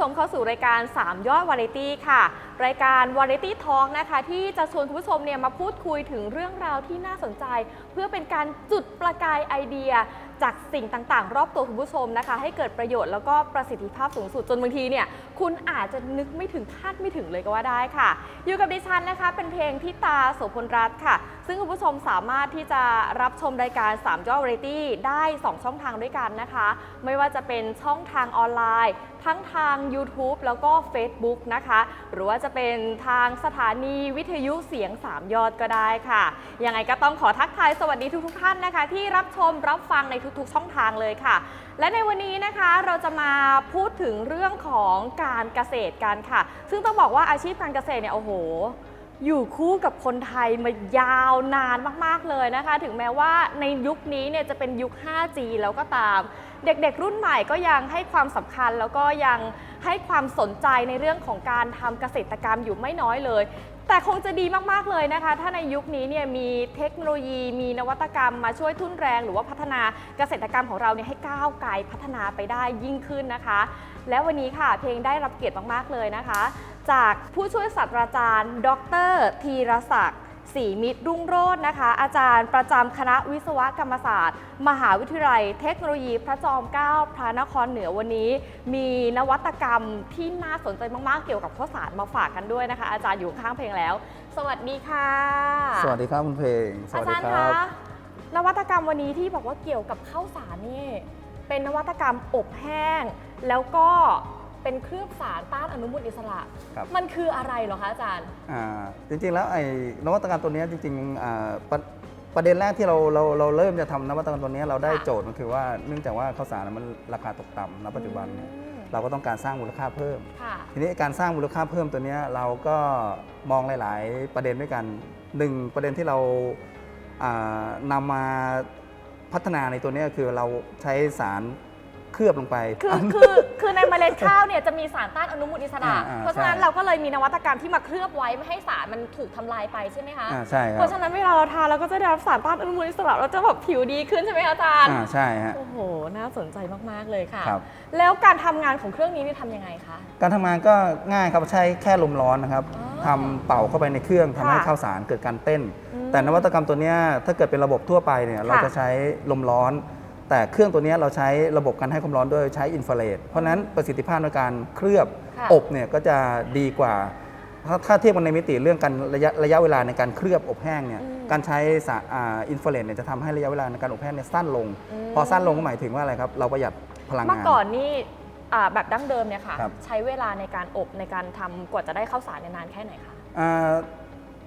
ชมเข้าสู่รายการ 3 ยอดวาไรตี้ค่ะ รายการวาไรตี้ทอล์กนะคะ ที่จะชวนคุณผู้ชมเนี่ยมาพูดคุยถึงเรื่องราวที่น่าสนใจ เพื่อเป็นการจุดประกายไอเดียจากสิ่งต่างๆ รอบตัวคุณผู้ชมนะคะ ให้เกิดประโยชน์แล้วก็ประสิทธิภาพสูงสุดจนบางทีเนี่ย คุณอาจจะนึกไม่ถึงคาดไม่ถึงเลยก็ว่าได้ค่ะ อยู่กับดิฉันนะคะ เป็นเพลงที่ตาโสพลรัตน์ค่ะ ซึ่งคุณผู้ชมสามารถที่จะรับชมรายการ3ยอดวาไรตี้ได้ 2 ช่องทางด้วยกันนะคะ ไม่ว่าจะเป็นช่องทางออนไลน์ ทั้งทาง YouTube แล้วก็ Facebook นะคะ หรือว่าจะเป็นทางสถานีวิทยุเสียง 3 ยอดก็ได้ค่ะ ยังไงก็ต้องขอทักทายสวัสดีทุกๆท่านนะคะ ที่รับชมรับฟังในทุกๆ ช่องทางเลยค่ะและในวันนี้นะคะเราจะมาพูดถึงเรื่องของการเกษตรกันค่ะ ซึ่งต้องบอกว่าอาชีพการเกษตรเนี่ยโอ้โห อยู่คู่กับคนไทยมายาวนานมาก ๆ เลยนะคะ ถึงแม้ว่าในยุคนี้เนี่ยจะเป็นยุค 5G แล้วก็ตาม เด็กๆ รุ่นใหม่ก็ยังให้ความสำคัญแล้วก็ยังให้ความสนใจในเรื่องของการทำเกษตรกรรมอยู่ไม่น้อยเลย แต่คงจะดีมาก ๆ เลยนะคะ ถ้าในยุคนี้เนี่ยมีเทคโนโลยีมีนวัตกรรมมาช่วยทุ่นแรง หรือว่าพัฒนาเกษตรกรรมของเราเนี่ยให้ก้าวไกลพัฒนาไปได้ยิ่งขึ้นนะคะ และวันนี้ค่ะเพลงได้รับเกียรติมาก ๆ เลยนะคะ จากผู้ช่วยศาสตราจารย์ ดรธีรศักดิ์ ศรีมิตรรุ่งโรจน์นะคะ อาจารย์ประจำคณะวิศวกรรมศาสตร์ มหาวิทยาลัย เทคโนโลยีพระจอมเกล้าพระนครเหนือวันนี้ มีนวัตกรรมที่น่าสนใจมากๆ เกี่ยวกับข้าวสารมาฝากกันด้วยนะคะ อาจารย์อยู่ข้างเพลงแล้ว สวัสดีค่ะ สวัสดีครับคุณเพลงสอาวัสจาดีรย์คคะรับ นวัตกรรมวันนี้ที่บอกว่าเกี่ยวกับข้าวสารนี่เป็นนวัตกรรมอบแห้ง แล้วก็ เป็นเคลือบสารต้านอนุมูลอิสระ ครับ มันคืออะไรเหรอคะอาจารย์ อ่าจริงๆแล้วไอ้นวัตกรรมตัวเนี้ยจริงๆอ่าประประเด็นแรกที่เราเราเราเริ่มจะทำนวัตกรรมตัวเนี้ยเราได้ค่ะ โจทย์มันคือว่าเนื่องจากว่าข้าวสารมันราคาตกต่ำณปัจจุบันเนี่ยอืมเราก็ต้องการสร้างมูลค่าเพิ่ม ค่ะ ทีนี้การสร้างมูลค่าเพิ่มตัวเนี้ยเราก็มองหลาย ๆ ประเด็นด้วยกันหนึ่งประเด็นที่เราอ่านำมาพัฒนาในตัวเนี้ยคือเราใช้สารเคลือบลงไปคือคือ คือในเมล็ดข้าวเนี่ยจะมีสารต้านอนุมูลอิสระ อ่าอ่าเพราะฉะนั้นใช่เราก็เลยมีนวัตกรรมที่มาเคลือบไว้ไม่ให้สารมันถูกทำลายไปใช่ไหมคะอ่าใช่คเพรับราะฉะนั้นเวลาเราทานเราก็จะได้รับสารต้านอนุมูลอิสระเราจะแบบผิวดีขึ้นใช่ไหมคะอาจารย์ อ่าใช่ฮะ โอ้โห น่าสนใจมาก ๆ เลยค่ะ ครับ แล้วการทำงานของเครื่องนี้นี่ทำยังไงคะ การทำงานก็ง่ายครับใช้แค่ลมร้อนนะครับอ๋อทำเป่าเข้าไปในเครื่องทำให้ค่ะข้าวสารเกิดการเต้น อืมแต่นวัตกรรมตัวเนี้ยถ้าเกิดเป็นระบบทั่วไปเนี่ยเราจะใช้ลมร้อน แต่เครื่องตัวเนี้ยเราใช้ระบบการให้ความร้อนด้วยใช้อินฟราเรดเพราะฉะนั้นประสิทธิภาพในการเคลือบค่ะอบเนี่ยก็จะดีกว่า ถ้าถ้าเทียบกันในมิติเรื่องการระยะระยะเวลาในการเคลือบอบแห้งเนี่ยอืมการใช้สารอินฟราเรดเนี่ยจะทำให้ระยะเวลาในการอบแห้งเนี่ยสั้นลงอืมพอสั้นลงก็หมายถึงว่าอะไรครับ เราประหยัดพลังเมื่งาอนก่อนนี่อ่าแบบดั้งเดิมเนี่ยค่ะครับใช้เวลาในการอบในการทำกว่าจะได้ข้าวสารเนี่ยนานแค่ไหนคะอ่า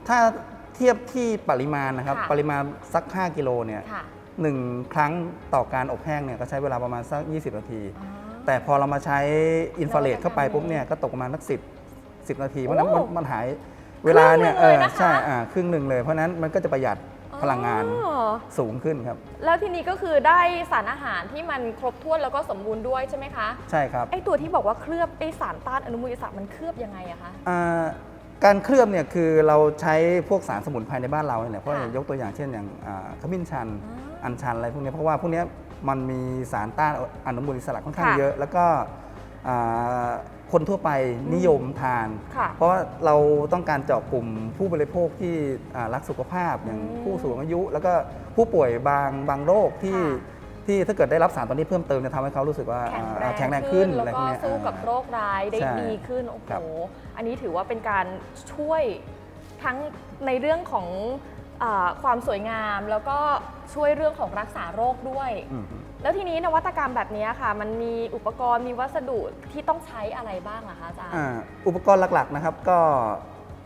ถ้าเทียบที่ปริมาณนะครับค่ะปริมาณสัก 5 กิโลเนี่ย ค่ะหนึ่งครั้งต่อการอบแห้งเนี่ยก็ใช้เวลาประมาณสัก 20 นาทีอ๋อแต่พอเรามาใช้อินฟราเรดนวัตกรรมเข้าไปปุ๊บเนี่ยก็ตกประมาณสักสิบสิบนาที เพราะฉะนั้นโอ้มันมันหายเวลาเนี่ยครึ่งหนึ่งเลยนะคะ ใช่อ่าครึ่งหนึ่งเลย เพราะฉะนั้นมันก็จะประหยัดพลังงานอ๋อสูงขึ้นครับ แล้วทีนี้ก็คือได้สารอาหารที่มันครบถ้วนแล้วก็สมบูรณ์ด้วยใช่ไหมคะ ใช่ครับ ไอตัวที่บอกว่าเคลือบไอสารต้านอนุมูลอิสระมันเคลือบยังไงอะคะ อ่า การเคลือบเนี่ยคือเราใช้พวกสารสมุนไพรในบ้านเราเนี่ยเพราะค่ะอย่างยกตัวอย่างเช่นอย่างอ่าขมิ้นชันอ๋ออัญชันอะไรพวกเนี้ยเพราะว่าพวกเนี้ยมันมีสารต้านอนุมูลอิสระค่อนข้างค่ะเยอะ แล้วก็อ่าคนทั่วไปนิยมทานค่ะเพราะว่าเราต้องการเจาะกลุ่มผู้บริโภคที่อ่ารักสุขภาพอย่างอืมผู้สูงอายุ แล้วก็ผู้ป่วยบางบางโรคที่ค่ะ ที่ถ้าเกิดได้รับสารตัวนี้เพิ่มเติมจะทำให้เขารู้สึกว่าแข็งอ่าแรงแข็งแรงขึ้นแล้อะไรวพก็วกเนี้ยสู้กับโรคร้ายได้ใช่ดีขึ้นโอ้โหครับอันนี้ถือว่าเป็นการช่วยทั้งในเรื่องของอาความสวยงาม แล้วก็ช่วยเรื่องของรักษาโรคด้วยอืมแล้วทีนี้นวัตกรรมแบบนี้ค่ะ มันมีอุปกรณ์มีวัสดุที่ต้องใช้อะไรบ้างอะคะอาจารย์อ่าอุปกรณ์หลักๆนะครับก็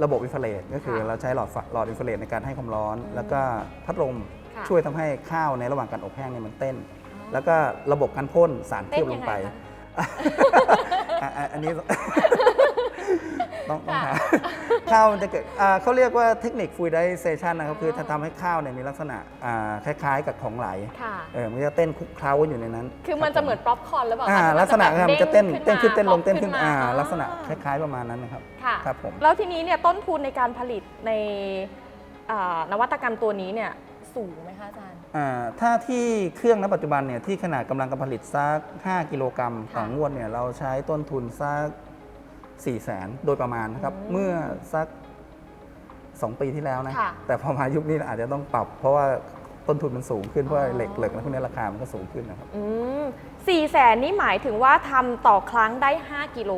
ระบบอินฟราเรดก็คือค่ะเราใช้หลอดไฟหลอดอินฟราเรดในการให้ความร้อนอืมแล้วก็พัดลมค่ะช่วยทำให้ข้าวในระหว่างการอบแห้งเนี่ยมันเต้นอ๋อ แล้วก็ระบบการพ่นสารเคเต้ลืนอบลยังงไปไงคะอะอะอันนี้ต้องต้องค่ะหาข้าวมันจะเกิดอ่าเขาเรียกว่าเทคนิคฟูดไดเซชันนะครับคือจะทำให้ข้าวเนี่ยมีลักษณะอ่าคล้ายๆ กับของไหลค่ะเออมันจะเต้นคลุกเคล้าอยู่ในนั้น คือมันจะเหมือนป๊อปคอร์นหรือเปล่าอ่าคะที่ลักษณะแบบครับมันจะเต้นด้งเต้นขึ้นเต้นลงมาเต้นขึ้นป๊อปอ่ามาลักษณะคล้าย ๆประมาณนั้นนะครับค่ะครับผมแล้วทีนี้เนี่ยต้นทุนในการผลิตในอ่านวัตกรรมตัวนี้เนี่ยสูงไหมคะอาจารย์อ่า ถ้าที่เครื่องณปัจจุบันเนี่ยที่ขนาดกำลังการผลิตสัก 5 กิโลกรัมต่อค่ะงวดเนี่ยเราใช้ต้นทุนสัก4 0 0แสนโดยประมาณนะครับอืมเมื่อสัก 2 ปีที่แล้วนะค่ะแต่พอมายุคนี้อาจจะต้องปรับ เพราะว่าต้นทุนมันสูงขึ้นเพราะว่าอ๋อเหล็กเหล็กและพวกนี้ราคามันก็สูงขึ้นนะครับอืมสี่แสนนี่หมายถึงว่าทำต่อครั้งได้ 5 กิโล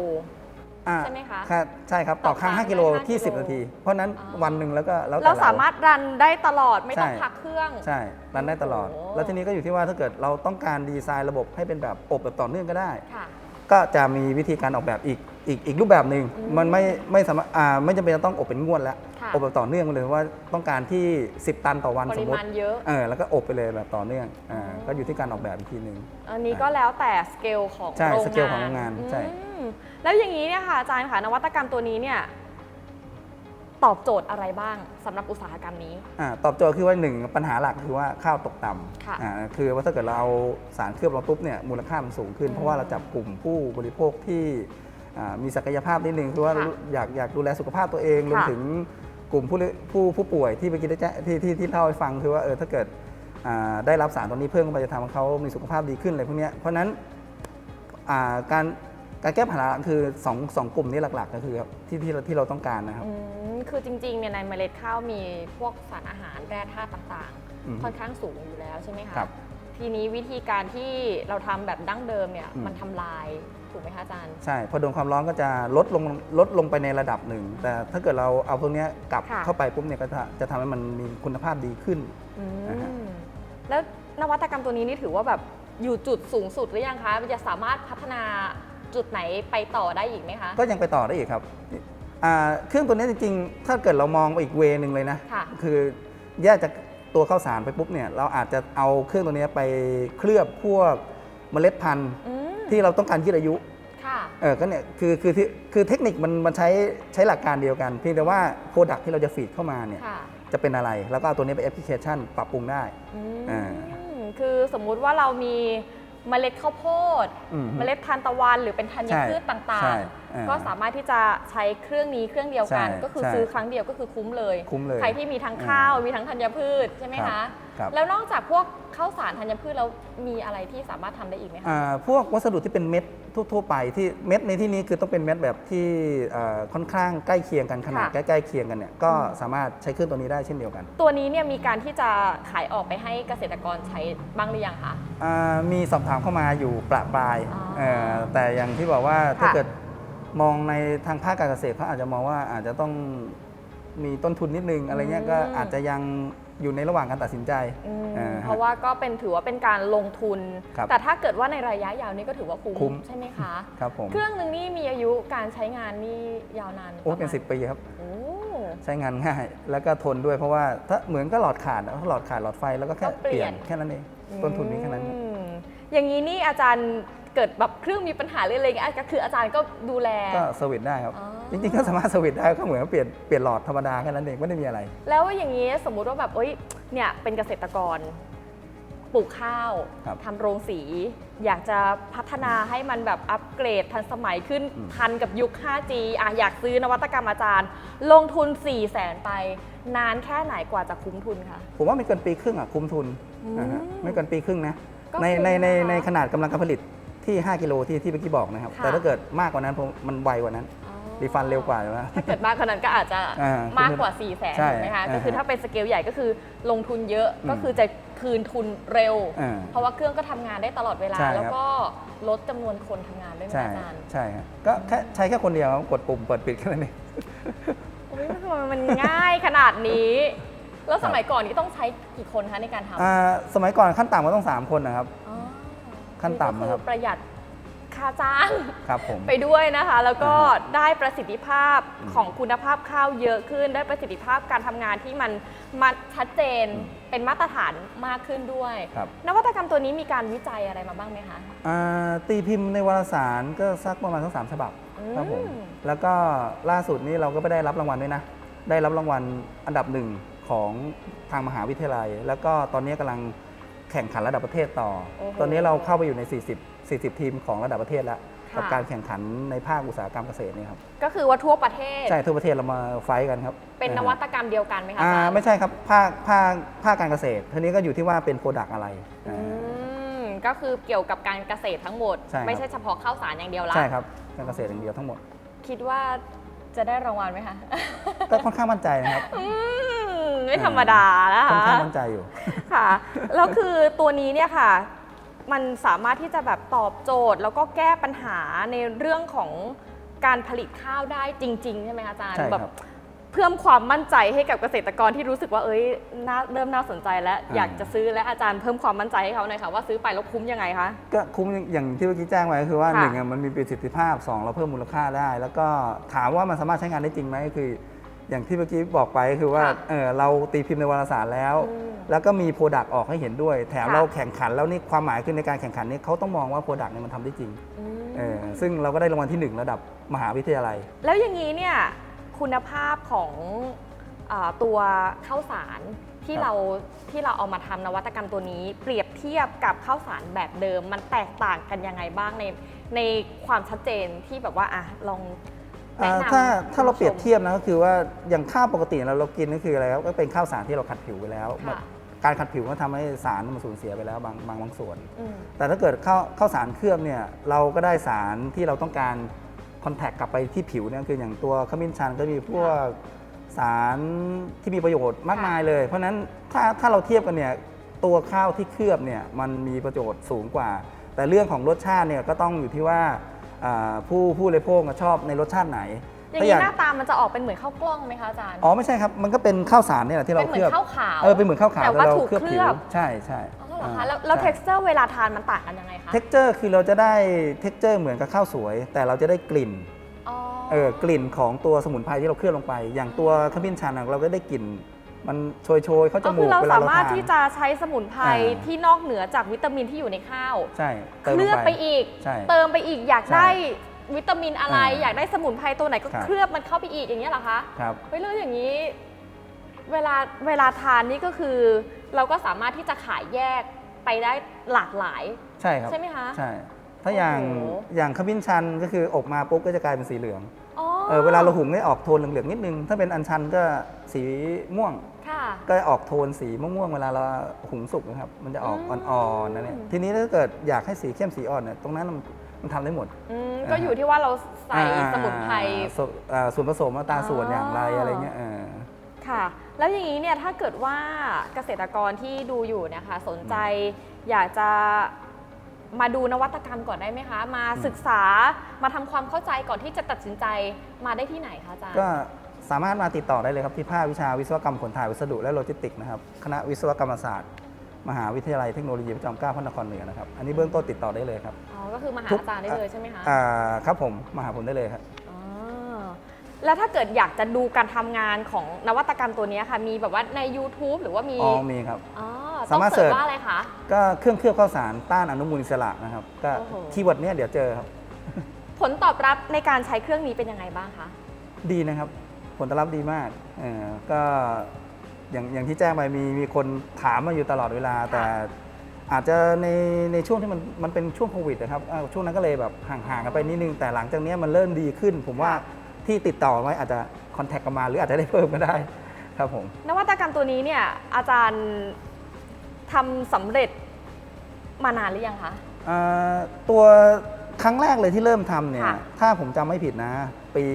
อ่าใช่ไหมคะรับใช่ครับต่อครั้งต่อครั้ง5กิโลได้5ที่กิโล10 นาที เพราะฉะนั้นอ๋อวันหนึ่งแล้วก็แล้วแต่เราเราสามารถรันได้ตลอดไม่ต้องใช่ พักเครื่อง ใช่ รันได้ตลอด โอ้โห แล้วทีนี้ก็อยู่ที่ว่าถ้าเกิดเราต้องการดีไซน์ระบบให้เป็นแบบอบแบบต่อเนื่องก็ได้ ค่ะ ก็จะมีวิธีการออกแบบอีกอีกอีกรูปแบบหนึ่งอืมมันไม่ไม่สามารถอ่าไม่จำเป็นจะต้องอบเป็นงวดแล้วค่ะ อบแบบต่อเนื่องไปเลยว่าต้องการที่ 10 ตันต่อวันปสริมมติมาณเยอะ เออแล้วก็อบไปเลยแบบต่อเนื่องอ่าอ๋อก็อยู่ที่การออกแบบอีกทีหนึ่ง อันนี้ก็แล้วแต่สเกลของใช่โรงงานสเกลของโรงงานใช่ อืม แล้วอย่างนี้เนี่ยค่ะอาจารย์ค่ะนวัตกรรมตัวนี้เนี่ยตอบโจทย์อะไรบ้างสำหรับอุตสาหกรรมนี้อ่าตอบโจทย์คือว่าหนึ่งปัญหาหลักคือว่าข้าวตกต่ค่ะำอ่าคือว่าถ้าเกิดเราเอาสารเคลือบเราปุ๊บเนี่ยมูลค่ามันสูงขึ้นอืมเพราะว่าเราจับกลุ่มผู้บริโภคที่อ่ามีศักยภาพนิดนึงคือว่าค่ะอยากอยากดูแลสุขภาพตัวเองรวมค่ะถึงกลุ่มผู้ลิผู้ผู้ป่วยที่เมื่อกี้ได้แจ้งที่ที่ที่เล่าให้ฟังคือว่าเออถ้าเกิดอ่าได้รับสารตัวนี้เพิ่มเข้าไปจะทำให้เขามีสุขภาพดีขึ้นอะไรพวกเนี้ยเพราะฉะนั้นอ่าการ การแก้ปัญหาคือสองสองกลุ่มนี้หลักๆ ก็คือครับที่ที่เราที่เราต้องการนะครับ อืมคือจริงๆเนี่ยในเมล็ดข้าวมีพวกสารอาหารแร่ธาตุต่างอืมๆ ค่อนข้างสูงอยู่แล้วใช่ไหมคะครับ ทีนี้วิธีการที่เราทำแบบดั้งเดิมเนี่ยอืมมันทำลายถูกไหมคะอาจารย์ ใช่พอโดนความร้อนก็จะลดลงลดลงไปในระดับหนึ่ง แต่ถ้าเกิดเราเอาพวกเนี้ยกลับค่ะ เข้าไปปุ๊บเนี่ยก็จะจะทำให้มันมีคุณภาพดีขึ้น อืมนะฮะแล้วนวัตกรรมตัวนี้นี่ถือว่าแบบอยู่จุดสูงสุดหรือยังคะมันจะสามารถพัฒนา จุดไหนไปต่อได้อีกไหมคะ ก็ยังไปต่อได้อีกครับอ่าเครื่องตัวนี้จริงๆ ถ้าเกิดเรามองไปอีกเวนึงเลยนะค่ะ คือแยกจากตัวข้าวสารไปปุ๊บเนี่ยเราอาจจะเอาเครื่องตัวเนี้ยไปเคลือบพวกเมล็ดพันธุ์อืมที่เราต้องการยืดอายุ ค่ะ เออก็เนี่ยคือคือที่คือเทคนิคมันมันใช้ใช้หลักการเดียวกัน เพียงแต่ว่าโปรดักที่เราจะฟีดเข้ามาเนี่ยค่ะจะเป็นอะไร แล้วก็เอาตัวนี้ไปแอปพลิเคชันปรับปรุงได้ อืมอ่า คือสมมุติว่าเรามี เมล็ดข้าวโพด อืม เมล็ดทานตะวันหรือเป็นธัญใช่พืชต่าใช่งอ่าๆ ก็สามารถที่จะใช้เครื่องนี้เครื่องเดียวกันใช่ก็คือใช่ซื้อครั้งเดียวก็คือคุ้มเลยคุ้มเลย ใครที่มีทั้งข้าวมีทั้งธัญพืชใช่ไหมครัคะบครับแล้วนอกจากพวกข้าวสารธัญพืชแล้วมีอะไรที่สามารถทำได้อีกไหมคะอ่าพวกวัสดุที่เป็นเม็ดทั่วๆไปที่เม็ดในที่นี้คือต้องเป็นเม็ดแบบที่เอ่อค่อนข้างใกล้เคียงกันขนาดค่ะใกล้ๆเคียงกันเนี่ยก็อืมสามารถใช้เครื่องตัวนี้ได้เช่นเดียวกัน ตัวนี้เนี่ยมีการที่จะขายออกไปให้เกษตรกรใช้บ้างหรือยังคะอ่ามีสอบถามเข้ามาอยู่ประปรายอ๋อเอ่อแต่อย่างที่บอกว่าถ้าค่ะเกิด มองในทางภาคการเกษตรเขาอาจจะมองว่าอาจจะต้องมีต้นทุนนิดนึงอะไรเงี้ยก็อาจจะยังอยู่ในระหว่างการตัดสินใจอืมอ่าฮะเพราะว่าก็เป็นถือว่าเป็นการลงทุนครับแต่ถ้าเกิดว่าในระยะยาวนี่ก็ถือว่าคุ้มคุ้มใช่ไหมคะครับผมเครื่องหนึ่งนี่มีอายุการใช้งานนี่ยาวนานโอ้เป็นระมาณ10 ปีครับโอ้ใช้งานง่าย แล้วก็ทนด้วยเพราะว่าถ้าเหมือนก็หลอดขาดอะถ้าหลอดขาดหลอดไฟแล้วก็แค่ก็เปเปลี่ลี่ยยนนแค่นั้นเองต้นทุนนี้แค่นั้นอืมอย่างนี้นี่อาจารย์เกิดแบบเครื่องมีปัญหาเรื่องอะไรเงี้ยก็คืออาจารย์ก็ดูแล ก็สวิตช์ได้ครับ อ๋อจริงๆก็สามารถสวิตช์ได้ก็เหมือนเปลี่ยนเปลี่ยนหลอดธรรมดาแค่นั้นเองไม่ได้มีอะไร แล้วอย่างนี้สมมุติว่าแบบเอ้ยเนี่ยเป็นเกษตรกรปลูกข้าวครับทำโรงสี อยากจะพัฒนาให้มันแบบอัปเกรดทันสมัยขึ้นอืม ทันกับยุค 5G อะอยากซื้อนวัตกรรมอาจารย์ ลงทุน 4 0 0แสนไป นานแค่ไหนกว่าจะคุ้มทุนคะ ผมว่าไม่เกินปีครึ่งอะคุ้มทุนอืมนะฮะไม่เกินปีครึ่งนะก็ในคุ้มในในนะคะ ในขนาดกำลังการผลิต ที่ 5 กิโลที่ที่เมื่อกี้บอกนะครับ ค่ะ แต่ถ้าเกิดมากกว่านั้นผมมันไวกว่านั้นอ๋อรีฟันเร็วกว่าอยู่แล้ว ถ้าเกิดมากขนาดนั้นก็อาจจะอ่ามากกว่า4 0 0แสนใช่ถูกไหมคะอ่าฮะก็คือถ้าเป็นสเกลใหญ่ก็คือลงทุนเยอะอืมก็คือจะคืนทุนเร็ว อ่าเพราะว่าเครื่องก็ทำงานได้ตลอดเวลา ใช่ครับ แล้วก็ลดจำนวนคนทำงานด้วยไหมใช่อาจารย์ใช่ครับก็แค่ใช้แค่คนเดียวครับกดปุ่มเปิดปิดแค่นั้นเองโอ้ยทำไมมันง่ายขนาดนี้ แล้วสมัยก่อนนี่ต้องใช้กี่คนคะในการทำ อ่าสมัยก่อนขั้นต่ำก็ต้อง 3 คนนะครับ อ๋อ ขั้นต่ำนะครับอประหยัดค่าจ้างครับผมไปด้วยนะคะ แล้วก็อ่าฮะได้ประสิทธิภาพของคุณภาพข้าวเยอะขึ้น ได้ประสิทธิภาพการทำงานที่มันมาชัดเจนเป็นมาตรฐานมากขึ้นด้วยครับนวัตกรรมตัวนี้มีการวิจัยอะไรมาบ้างไหมคะอ่าตีพิมพ์ในวารสารก็สักประมาณสักสามฉบับอืมครับผมแล้วก็ล่าสุดนี้เราก็ไปได้รับรางวัลด้วยนะ ได้รับรางวัลอันดับหนึ่งของทางมหาวิทยาลัย แล้วก็ตอนนี้กำลัง แข่งขันระดับประเทศต่อ โอ้โหตอนนี้เราเข้าไปอยู่ใน 40 40 ทีมของระดับประเทศแล้วกับค่ะการแข่งขันในภาคอุตสาหกรรมเกษตรเนี่ยครับก็คือว่าทั่วประเทศ ใช่ทั่วประเทศเรามาไฟท์กันครับเป็นนวัตกรรมเดียวกันไหมคะอ่าอาจารย์ไม่ใช่ครับภาคภาคภาคการเกษตรทีนี้ก็อยู่ที่ว่าเป็นโปรดักต์อะไรอือ่า มก็คือเกี่ยวกับการเกษตรทั้งหมด ใช่ครับ ไม่ใช่เฉพาะข้าวสารอย่างเดียวละใช่ครับการเกษตรอย่างเดียวทั้งหมด คิดว่าจะได้รางวัลไหมคะ ก็ค่อนข้างมั่นใจนะครับอืม ไม่ธรรมดานะค่อนคะข้างมั่นใจอยู่ค่ะแล้วคือตัวนี้เนี่ยค่ะ มันสามารถที่จะแบบตอบโจทย์ แล้วก็แก้ปัญหาในเรื่องของการผลิตข้าวได้จริง ๆ ใช่ไหมคะอาจารย์ใช่ครับแบบเพิ่มความมั่นใจให้กับเกษตรกรที่รู้สึกว่าเอ้ยน่าเริ่มน่าสนใจแล้วอ่า อยากจะซื้อและอาจารย์เพิ่มความมั่นใจให้เขาหน่อยค่ะว่าซื้อไปแล้วคุ้มยังไงคะ ก็คุ้มอย่างที่เมื่อกี้แจ้งไว้ก็คือว่าค่ะหนึ่งอะมันมีประสิทธิภาพสองเราเพิ่มมูลค่าได้ แล้วก็ถามว่ามันสามารถใช้งานได้จริงไหมก็คือ อย่างที่เมื่อกี้บอกไปก็คือว่าค่ะเออเราตีพิมพ์ในวารสารแล้ว อืมแล้วก็มีโปรดักต์ออกให้เห็นด้วย แถมค่ะ เราแข่งขันแล้วนี่ความหมายคือในการแข่งขันนี้เขาต้องมองว่าโปรดักต์เนี่ยมันทำได้จริงอืมเออซึ่งเราก็ได้รางวัลที่หนึ่งระดับมหาวิทยาลัย แล้วอย่างนี้เนี่ยคุณภาพของอาตัวข้าวสารที่ครับ เราที่เราเอามาทำนวัตกรรมตัวนี้ เปรียบเทียบกับข้าวสารแบบเดิม มันแตกต่างกันยังไงบ้างในในความชัดเจนที่แบบว่าอะลอง แนะอ่านำถ้าถ้าเราคุณเปรียบผู้ชมเทียบนะก็คือว่าอย่างข้าวปกติเราเรากินก็คืออะไรครับก็เป็นข้าวสารที่เราขัดผิวไปแล้วค่ะ การขัดผิวก็ทำให้สารมันสูญเสียไปแล้วบางบางบางส่วน อืม แต่ถ้าเกิดข้าวข้าวสารเคลือบเนี่ยเราก็ได้สารที่เราต้องการคอนแทคกลับไปที่ผิวเนี่ยคืออย่างตัวขมิ้นชันก็มีพวกสารที่มีประโยชน์มากมายเลย เพราะฉะนั้นถ้าถ้าเราเทียบกันเนี่ยตัวข้าวที่เคลือบเนี่ยมันมีประโยชน์สูงกว่า แต่เรื่องของรสชาติเนี่ยก็ต้องอยู่ที่ว่า อ่าผู้ผู้บริโภคชอบในรสชาติไหนอย่างนี้หน้าตามันจะออกเป็นเหมือนข้าวกล้องไหมคะอาจารย์ อ๋อไม่ใช่ครับ มันก็เป็นข้าวสารเนี่ยแหละที่เราเป็นเหเคมือลือบนข้าวขาวเออเป็นเหมือนข้าวขาวแต่ว่าเราถูกเคลือบเคลืผิวอบใช่ใช่อ๋อเหรอคะอ่าแล้วแล้วใช่ texture เวลาทานมันต่างกันยังไงคะเท็กเจอร์คือเราจะได้เท็กเจอร์เหมือนกับข้าวสวย แต่เราจะได้กลิ่นอ๋อเออกลิ่นของตัวสมุนไพรที่เราเคลือบลงไป อย่างตัวขมิ้นชันอะเราก็ได้กลิ่น มันโชยโชยๆเข้าจก็มูคืกอเราเวลาสาเรามารถทาน ที่จะใช้สมุนไพรอ่า ที่นอกเหนือจากวิตามินที่อยู่ในข้าว ใช่เคติมลือบงไปอีก ใช่ เติมไปอีกอยากใช่ได้วิตามินอะไร อ่าอยากได้สมุนไพรตัวไหนก็ครับ เคลือบมันเข้าไปอีกอย่างเงี้ยเหรอคะครับ เฮ้ยแล้วอย่างนี้ เวลาเวลาทานนี่ก็คือ เราก็สามารถที่จะขายแยกไปได้หลากหลาย ใช่ครับใช่ไหมคะ ใช่ ถ้าอย่างโอ้โห อย่างขมิ้นชันก็คืออบมาปุ๊บก็จะกลายเป็นสีเหลือง อ๋อ เออเวลาเราหุงเนี่ยออกโทนเหลืองๆนิดนึง ถ้าเป็นอัญชันก็สีม่วง ค่ะ ก็ออกโทนสีม่วงๆเวลาเราหุงสุกนะครับ มันจะออกอืมอ่อนๆนะเนี่ย ทีนี้ถ้าเกิดอยากให้สีเข้มสีอ่อนเนี่ยตรงนั้นมันมันทำได้หมด อืมอ่าก็อยู่ที่ว่าเราใส่อ่าสมุนไพรส่วนอ่าส่วนผสมอัตราส่วนอ๋อออย่างไรอะไรเงี้ยเออ ค่ะ แล้วอย่างนี้เนี่ยถ้าเกิดว่าเกษตรกรที่ดูอยู่เนะคะสนใจอยากจะ มาดูนวัตกรรมก่อนได้ไหมคะ มาศึกษามาทำความเข้าใจก่อนที่จะตัดสินใจมาได้ที่ไหนคะอาจารย์ก็สามารถมาติดต่อได้เลยครับที่ภาควิชาวิศวกรรมขนถ่ายวัสดุและโลจิสติกส์นะครับคณะวิศวกรรมศาสตร์ มหาวิทยาลัยเทคโนโลยีพระจอมเกล้าพระนครเหนือนะครับอันนี้เบื้องต้นติดต่อได้เลยครับ อ๋อก็คือมาหาทุก อาจารย์ได้เลยใช่ไหมคะอ่าครับผมมาหาผมได้เลยครับ อ๋อแล้วถ้าเกิดอยากจะดูการทำงานของนวัตกรรมตัวนี้ค่ะ มีแบบว่าใน YouTube หรือว่ามีอ๋อมีครับ อ๋อ สาต้องมารถเสิร์ชเสิร์ชว่าอะไรคะ ก็เครื่องเคลือบข้าวสารต้านอนุมูลอิสระนะครับ ก็โอ้โห คีย์เวิร์ดเนี้ยเดี๋ยวเจอครับ ผลตอบรับในการใช้เครื่องนี้เป็นยังไงบ้างคะ ดีนะครับ ผลตอบรับดีมากเออก็อย่างอย่างที่แจ้งไปมีมีคนถามมาอยู่ตลอดเวลา แต่อาจจะในในช่วงที่มันมันเป็นช่วงโควิดนะครับอ่าช่วงนั้นก็เลยแบบห่างๆกันไปนิดนึง แต่หลังจากเนี้ยมันเริ่มดีขึ้น ผมว่าที่ติดต่อไว้อาจจะคอนแทคกันมาหรืออาจจะได้เพิ่มก็ได้ครับผม นวัตกรรมตัวนี้เนี่ยอาจารย์ ทำสำเร็จมานานหรือยังคะ อ่าตัวครั้งแรกเลยที่เริ่มทำเนี่ย ค่ะ ถ้าผมจำไม่ผิดนะ ปี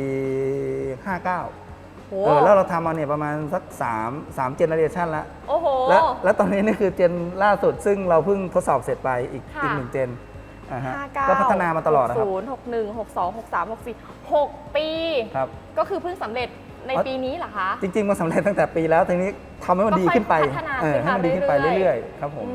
59โหเออแล้วเราทำมาเนี่ยประมาณสัก3 3เจเนอเรชันแล้วโอ้โห และและตอนนี้นี่คือเจนล่าสุด ซึ่งเราเพิ่งทดสอบเสร็จไปอีกค่ะ อีกหนึ่งเจนอ่าฮะห้าเก้าก็พัฒนามาตลอดนะครับศูนย์หกหนึ่งหกสองหกสามหกสี่หกปี ครับ ก็คือเพิ่งสำเร็จ ในอ๋อปีนี้เหรอคะ จริง ๆ มันสำเร็จตั้งแต่ปีแล้วทีนี้ทำให้มันดีขึ้นไปก็ค่อยพัฒนาเออขึ้นมาให้มันดีขึ้นไปเรื่อยๆ เรื่อยๆครับผม อื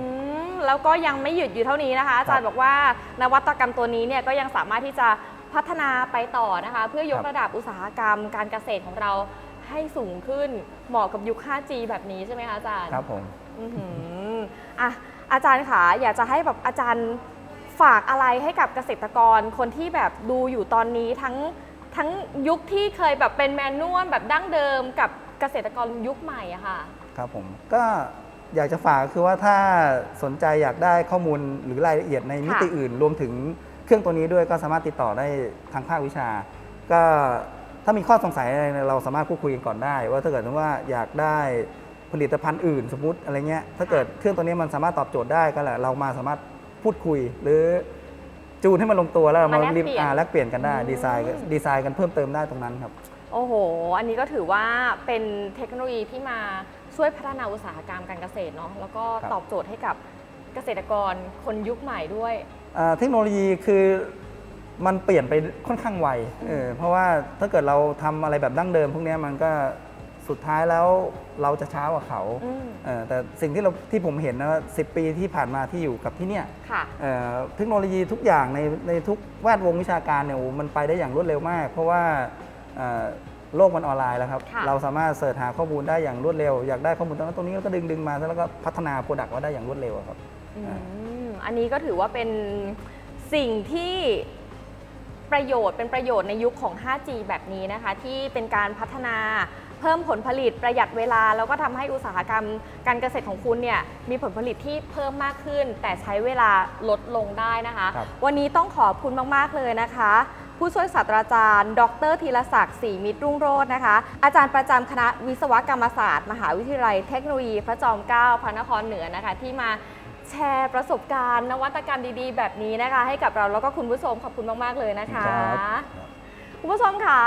มแล้วก็ยังไม่หยุดอยู่เท่านี้นะคะ อาจารย์บอกว่านวัตกรรมตัวนี้เนี่ยก็ยังสามารถที่จะพัฒนาไปต่อนะคะ เพื่อยกครับ ระดับอุตสาหกรรม การเกษตรของเราให้สูงขึ้นเหมาะกับยุค 5G แบบนี้ใช่ไหมคะอาจารย์ครับผม อื้อหืออะอาจารย์คะอยากจะให้แบบอาจารย์ฝากอะไรให้กับเกษตรกรคนที่แบบดูอยู่ตอนนี้ทั้ง ทั้งยุคที่เคยแบบเป็นแมนนวลแบบดั้งเดิมกับเกษตรกรยุคใหม่อะค่ะ ครับผมก็อยากจะฝากคือว่าถ้าสนใจอยากได้ข้อมูลหรือรายละเอียดในมิติค่ะอื่น รวมถึงเครื่องตัวนี้ด้วยก็สามารถติดต่อได้ทางภาควิชา ก็ถ้ามีข้อสงสัยอะไรเนี่ยเราสามารถพูดคุยกันก่อนได้ ว่าถ้าเกิดว่าอยากได้ผลิตภัณฑ์อื่นสมมติอะไรเงี้ยถ้าเกิดเครื่องตัวนี้มันสามารถตอบโจทย์ได้ก็แหละเรามาสามารถพูดคุยหรือ จูนให้มันลงตัวแล้วเรามามาแลกริมเปลี่ยน อ่าแลกเปลี่ยนกันได้อืมดีไซน์ดีไซน์กันเพิ่มเติมได้ตรงนั้นครับ โอ้โห อันนี้ก็ถือว่าเป็นเทคโนโลยีที่มาช่วยพัฒนาอุตสาหกรรมการเกษตรเนาะ แล้วก็ครับ ตอบโจทย์ให้กับเกษตรกรคนยุคใหม่ด้วย อ่าเทคโนโลยีคือมันเปลี่ยนไปค่อนข้างไวเออเพราะว่าถ้าเกิดเราทำอะไรแบบดั้งเดิม พวกเนี้ยมันก็ สุดท้ายแล้วเราจะช้ากว่าเขาอืม เออแต่สิ่งที่เราที่ผมเห็นนะสิปีที่ผ่านมาที่อยู่กับที่เนี่ยค่ะ เอ่อเทคโนโลยีทุกอย่างในในทุกแวดวงวิชาการเนี่ยโอ้โหมันไปได้อย่างรวดเร็วมาก เพราะว่าเอ่อโลกมันออนไลน์แล้วครับ ค่ะ เราสามารถเสิร์ชหาข้อมูลได้อย่างรวดเร็ว อยากได้ข้อมูลตรงนั้นตรงนี้แล้วก็ดึงดึงมาแล้วก็พัฒนาโปรดักต์มาได้อย่างรวดเร็วอะครับ อือ่ามอันนี้ก็ถือว่าเป็นสิ่งที่ ประโยชน์ เป็นประโยชน์ในยุคของ 5G แบบนี้นะคะ ที่เป็นการพัฒนาเพิ่มผลผลิตประหยัดเวลา แล้วก็ทำให้อุตสาหกรรมการเกษตรของคุณเนี่ยมีผลผลิตที่เพิ่มมากขึ้น แต่ใช้เวลาลดลงได้นะคะครับวันนี้ต้องขอบคุณมาก ๆ เลยนะคะ ผู้ช่วยศาสตราจารย์ ดรธีรศักดิ์ศรีมิตรรุ่งโรจน์นะคะ อาจารย์ประจำคณะวิศวกรรมศาสตร์ มหาวิทยาลัยเทคโนโลยีพระจอมเกล้าพระนครเหนือนะคะ ที่มา แชร์ประสบการณ์ นวัตกรรมดีๆ แบบนี้นะคะ ให้กับเราแล้วก็คุณผู้ชมขอบคุณมาก ๆ เลยนะคะ ครับคุณผู้ชมคะ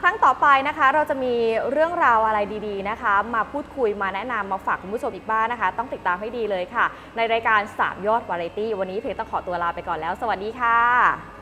ครั้งต่อไปนะคะ เราจะมีเรื่องราวอะไรดีๆนะคะ มาพูดคุยมาแนะนำมาฝากคุณผู้ชมอีกบ้างนะคะ ต้องติดตามให้ดีเลยค่ะ ในรายการ 3 ยอดวาไรตี้วันนี้เพลงต้องขอตัวลาไปก่อนแล้ว สวัสดีค่ะ